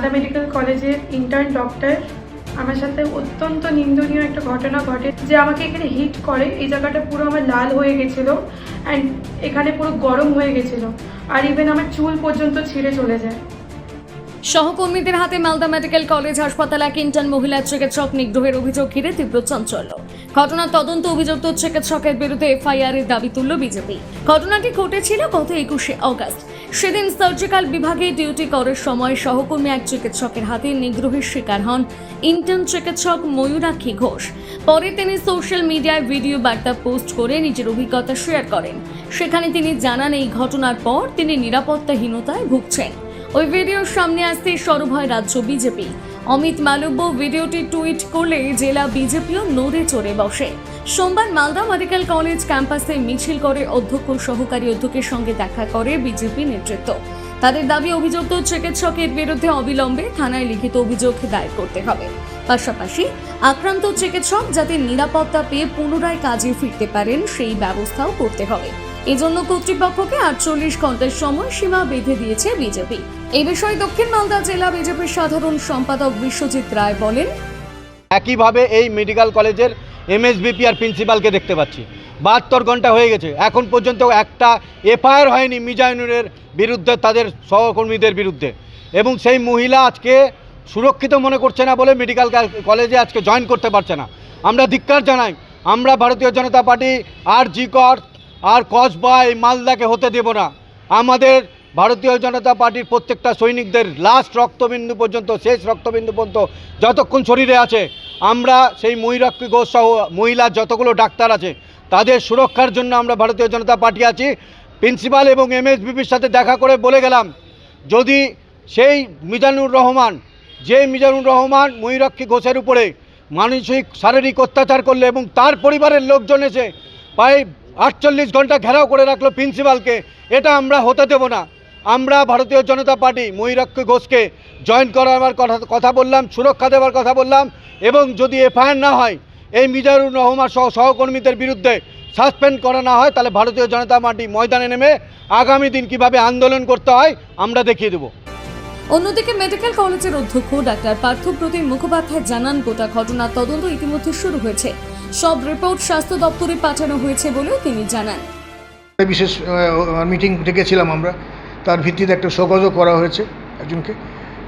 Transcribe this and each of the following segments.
Malda medical কলেজের intern doctor আমার সাথে অত্যন্ত নিন্দনীয় একটা ঘটনা ঘটে যে আমাকে এখানে হিট করে। এই জায়গাটা পুরো আমার লাল হয়ে গেছিল অ্যান্ড এখানে পুরো গরম হয়ে গেছিল। আর ইভেন আমার চুল পর্যন্ত ছিঁড়ে চলে যায়। সহকর্মীদের হাতে মালদা মেডিকেল কলেজ হাসপাতালে এক ইন্টার্ন মহিলা চিকিৎসক নিগ্রহের অভিযোগ ঘিরে তীব্র চাঞ্চল্য। ঘটনার তদন্ত অভিযুক্ত চিকিৎসকের বিরুদ্ধে এফআইআর এর দাবি তুলল বিজেপি। ঘটনাটি ঘটেছিল গত একুশে অগস্ট। সেদিন সার্জিক্যাল বিভাগে ডিউটি করার সময় সহকর্মী এক চিকিৎসকের হাতে নিগ্রহের শিকার হন ইন্টার্ন চিকিৎসক ময়ূরাক্ষী ঘোষ। পরে তিনি সোশ্যাল মিডিয়ায় ভিডিও বার্তা পোস্ট করে নিজের অভিজ্ঞতা শেয়ার করেন। সেখানে তিনি জানান, এই ঘটনার পর তিনি নিরাপত্তাহীনতায় ভুগছেন। ওই ভিডিওর সামনে আসতে সরব হয় রাজ্য বিজেপি। অমিত মালব্য ভিডিওটি টুইট করলে জেলা বিজেপিও নড়ে চড়ে বসে। সোমবার মালদা মেডিকেল কলেজ ক্যাম্পাসে মিছিল করে অধ্যক্ষ সহকারী অধ্যক্ষের সঙ্গে দেখা করে বিজেপি নেতৃত্ব। তাদের দাবি অভিযুক্ত চিকিৎসকের বিরুদ্ধে অবিলম্বে থানায় লিখিত অভিযোগ দায়ের করতে হবে। পাশাপাশি আক্রান্ত চিকিৎসক যাতে নিরাপত্তা পেয়ে পুনরায় কাজে ফিরতে পারেন, সেই ব্যবস্থাও করতে হবে। এজন্য কর্তৃপক্ষকে আটচল্লিশ ঘণ্টার সময় সীমা বেঁধে দিয়েছে বিজেপি। এই বিষয়ে দক্ষিণ মালদা জেলা বিজেপির সাধারণ সম্পাদক বিশ্বজিৎ রায় বলেন, একইভাবে এই মেডিকেল কলেজের এমএসবিপি আর প্রিন্সিপালকে দেখতে পাচ্ছি। বাহাত্তর ঘণ্টা হয়ে গেছে, এখন পর্যন্ত একটা এফআইআর হয়নি মিজানুরের বিরুদ্ধে, তাদের সহকর্মীদের বিরুদ্ধে। এবং সেই মহিলা আজকে সুরক্ষিত মনে করছে না বলে মেডিকেল কলেজে আজকে জয়েন করতে পারছে না। আমরা ধিক্কার জানাই, আমরা ভারতীয় জনতা পার্টি আর জি কর, আর কসবা এই মালদাকে হতে দেব না। আমাদের ভারতীয় জনতা পার্টির প্রত্যেকটা সৈনিকদের লাস্ট রক্তবিন্দু পর্যন্ত, শেষ রক্তবিন্দু পর্যন্ত যতক্ষণ শরীরে আছে, আমরা সেই ময়ূরাক্ষী ঘোষ সহ মহিলার যতগুলো ডাক্তার আছে, তাদের সুরক্ষার জন্য আমরা ভারতীয় জনতা পার্টি আছি। প্রিন্সিপাল এবং এম এমএসবিপির সাথে দেখা করে বলে গেলাম, যদি সেই মিজানুর রহমান, যে মিজানুর রহমান ময়ূরাক্ষী ঘোষের উপরে মানসিক, শারীরিক অত্যাচার করলে এবং তার পরিবারের লোকজন এসে প্রায় আটচল্লিশ ঘণ্টা ঘেরাও করে রাখল প্রিন্সিপালকে, এটা আমরা হতে দেব না। আমরা ভারতীয় জনতা পার্টি ময়ূরাক্ষী ঘোষকে জয়েন করাবার কথা কথা বললাম সুরক্ষা দেওয়ার কথা বললাম এবং যদি এফআইআর না হয় এই মিজারুর রহমান সহ সহকর্মীদের বিরুদ্ধে সাসপেন্ড করা না হয় তাহলে ভারতীয় জনতা পার্টি ময়দানে নেমে আগামী দিন কীভাবে আন্দোলন করতে হয় আমরা দেখিয়ে দেবো। অন্যদিকে মেডিকেল কলেজের অধ্যক্ষ ডাক্তার পার্থপ্রতিম মুখোপাধ্যায় জানান গোটা ঘটনার তদন্ত ইতিমধ্যে শুরু হয়েছে। সব রিপোর্ট স্বাস্থ্য দপ্তরে পাঠানো হয়েছে বলেও তিনি জানান। বিশেষ মিটিং ডেকেছিলাম আমরা। তার ভিত্তিতে একটা শোকজও করা হয়েছে একজনকে।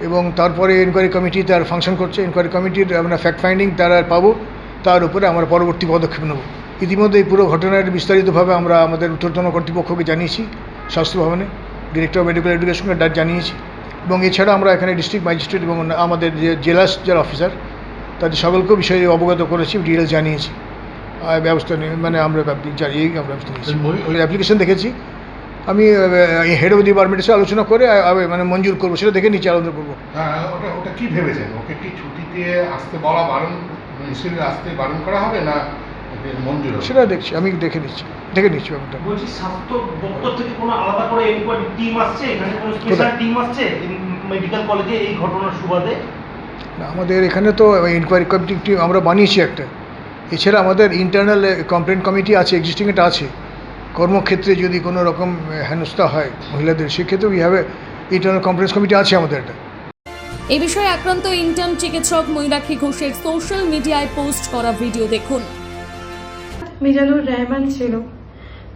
এবং তারপরে এনকোয়ারি কমিটি তার ফাংশন করছে। এনকোয়ারি কমিটির আমরা ফ্যাক্ট ফাইন্ডিং তারা পাবো। তার উপরে আমরা পরবর্তী পদক্ষেপ নেব। ইতিমধ্যে এই পুরো ঘটনার বিস্তারিতভাবে আমরা আমাদের ঊর্ধ্বতন কর্তৃপক্ষকে জানিয়েছি স্বাস্থ্য ভবনে। ডিরেক্টর অফ মেডিকেল এডুকেশনকে ডাক জানিয়েছি। এবং এছাড়া আমরা এখানে ডিস্ট্রিক্ট ম্যাজিস্ট্রেট এবং আমাদের যে জেলা যারা অফিসার তাদের সকলকেও বিষয়ে অবগত করেছি ডিটেলস জানিয়েছি। ব্যবস্থা নিয়ে মানে আমরা ব্যাপ- জানি এই আমরা ব্যবস্থা নিয়েছি। অ্যাপ্লিকেশন দেখেছি। আমি হেড অফ ডিপার্টমেন্টের সাথে আলোচনা করে মানে মঞ্জুর করব সেটা দেখে নিচে আলোচনা করব। হ্যাঁ, ওটা ওটা কি ভেবেছেন? ওকে কি ছুটিতে আসতে বলা বারণ আসতে বারণ করা হবে না মঞ্জুর সেটা দেখছি আমি দেখে নিচ্ছি দেখে নিচ্ছি ব্যাপারটা। বলছি স্বাস্থ্য দপ্তর থেকে কোনো আলাদা করে এনকোয়ারি টিম আসছে? এখানে কোনো স্পেশাল টিম আসছে? মেডিকেল কলেজে এই ঘটনার সুবাদে? না, আমাদের এখানে তো ইনকোয়ারি কমিটি টিম আমরা বানিয়েছি একটা। এছাড়া আমাদের ইন্টারনাল কমপ্লেন কমিটি আছে এক্সিস্টিং এটা আছে। কর্মক্ষেত্রে যদি কোনো রকম হেনস্থা হয় মহিলাদের সেক্ষেত্রে we have internal complaints committee আছে আমাদের একটা। এ বিষয়ে আক্রান্ত ইন্টার্ন চিকিৎসক ময়ূরাক্ষী ঘোষের সোশ্যাল মিডিয়ায় পোস্ট করা ভিডিও দেখুন। মিজানুর রহমান ছিল।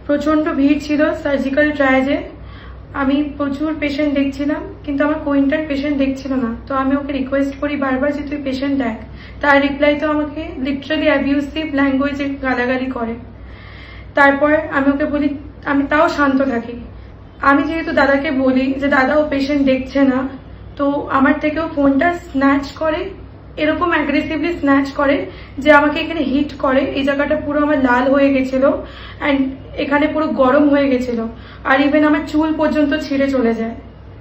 প্রচণ্ড ভিড় ছিল সার্জিক্যাল ট্রায়াজে আমি প্রচুর পেশেন্ট দেখছিলাম কিন্তু আমার কোইন্টার পেশেন্ট দেখছিল না। তো আমি ওকে রিকোয়েস্ট করি বারবার যে তুই পেশেন্ট দেখ। তার রিপ্লাই তো আমাকে লিটারালি অ্যাবিউসিভ ল্যাঙ্গুয়েজে গালাগালি করে। তারপর আমি ওকে বলি, আমি তাও শান্ত থাকি। আমি যেহেতু দাদাকে বলি যে, দাদা, ও পেশেন্ট দেখছে না। তো আমার থেকেও ফোনটা স্ন্যাচ করে, এরকম অ্যাগ্রেসিভলি স্ন্যাচ করে যে, আমাকে এখানে হিট করে। এই জায়গাটা পুরো আমার লাল হয়ে গেছিল অ্যান্ড এখানে পুরো গরম হয়ে গেছিল। আর ইভেন আমার চুল পর্যন্ত ছিঁড়ে চলে যায়।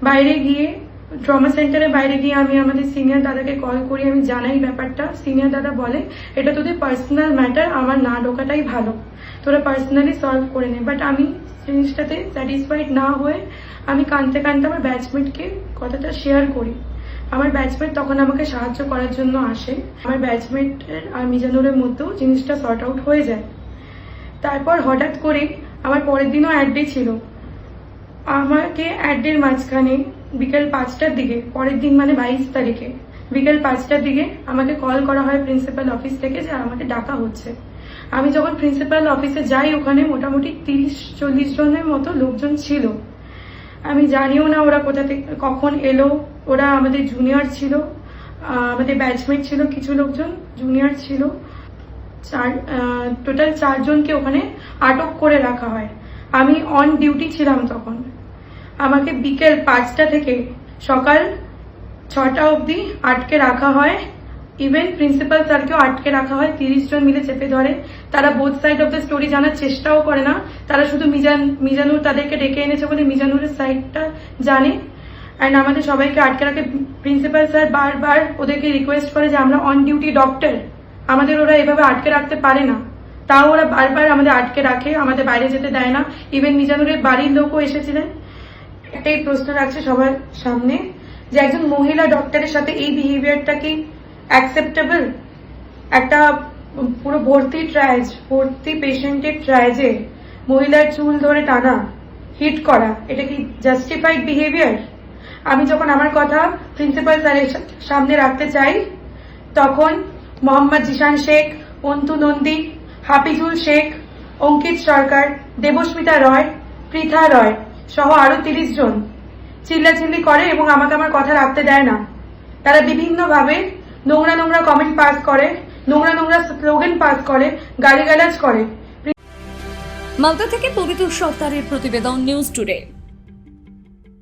বাইরে গিয়ে ট্রমা সেন্টারের বাইরে গিয়ে আমি আমাদের সিনিয়র দাদাকে কল করি, আমি জানাই ব্যাপারটা। সিনিয়র দাদা বলে, এটা তোদের পার্সোনাল ম্যাটার আমার না ঢোকাটাই ভালো। তোরা পার্সোনালি সলভ করে নে। বাট আমি জিনিসটাতে স্যাটিসফাইড না হয়ে, আমি কানতে কানতে আমার ব্যাচমেটকে কথাটা শেয়ার করি। আমার ব্যাচমেট তখন আমাকে সাহায্য করার জন্য আসে। আমার ব্যাচমেটের আর মিজানুরের মধ্যেও জিনিসটা সর্ট আউট হয়ে যায়। তারপর হঠাৎ করে আমার পরের দিনও অ্যাড ডে ছিল। আমাকে অ্যাডের মাঝখানে বিকেল পাঁচটার দিকে, পরের দিন মানে বাইশ তারিখে, বিকেল পাঁচটার দিকে আমাকে কল করা হয় প্রিন্সিপাল অফিস থেকে যে আমাকে ডাকা হচ্ছে। আমি যখন প্রিন্সিপাল অফিসে যাই ওখানে, মোটামুটি তিরিশ, চল্লিশ জনের মতো লোকজন ছিল। আমি জানিও না ওরা কোথা থেকে, কখন এলো, ওরা আমাদের জুনিয়র ছিল আমাদের ব্যাচমেট ছিল, কিছু লোকজন জুনিয়র ছিল। চার টোটাল চারজনকে ওখানে আটক করে রাখা হয়। আমি অন ডিউটি ছিলাম তখন। আমাকে বিকেল পাঁচটা থেকে সকাল ছটা অবধি আটকে রাখা হয়। ইভেন প্রিন্সিপাল স্যারকেও আটকে রাখা হয়। তিরিশ জন মিলে চেপে ধরে। তারা both side of the story জানার চেষ্টাও করে না। তারা শুধু মিজান, মিজানুর তাদেরকে ডেকে এনেছে বলে মিজানুরের সাইডটা জানে। অ্যান্ড আমাদের সবাইকে আটকে রাখে। প্রিন্সিপাল স্যার বারবার ওদেরকে রিকোয়েস্ট করে যে আমরা অন ডিউটি ডক্টর আমাদের ওরা এভাবে আটকে রাখতে পারে না। তাও ওরা বারবার আমাদের আটকে রাখে। আমাদের বাইরে যেতে দেয় না। ইভেন মিজানুরের বাড়ির লোকও এসেছিলেন। একটাই প্রশ্ন রাখছে সবার সামনে যে একজন মহিলা ডক্টরের সাথে এই বিহেভিয়ারটা কি অ্যাকসেপ্টেবল একটা পুরো ভর্তি ট্রায়াজ ভর্তি পেশেন্টের ট্রায়াজে মহিলার চুল ধরে টানা হিট করা, এটা কি জাস্টিফাইড বিহেভিয়ার আমি যখন আমার কথা প্রিন্সিপাল স্যারের সামনে রাখতে চাই, তখন মোহাম্মদ জিশান শেখ, অন্তু নন্দী, হাফিজুল শেখ, অঙ্কিত সরকার, দেবস্মিতা রয়, পৃথা রয় সহ আরও তিরিশ জন চিল্লাচিল্লি করে এবং আমাকে আমার কথা রাখতে দেয় না। তারা বিভিন্নভাবে নোংরা নোংরা কমেন্ট পাস করে, নোংরা নোংরা স্লোগান পাস করে, গালিগালাজ করে। মালদা থেকে পবিত্র সরকারের প্রতিবেদন নিউজ টুডে।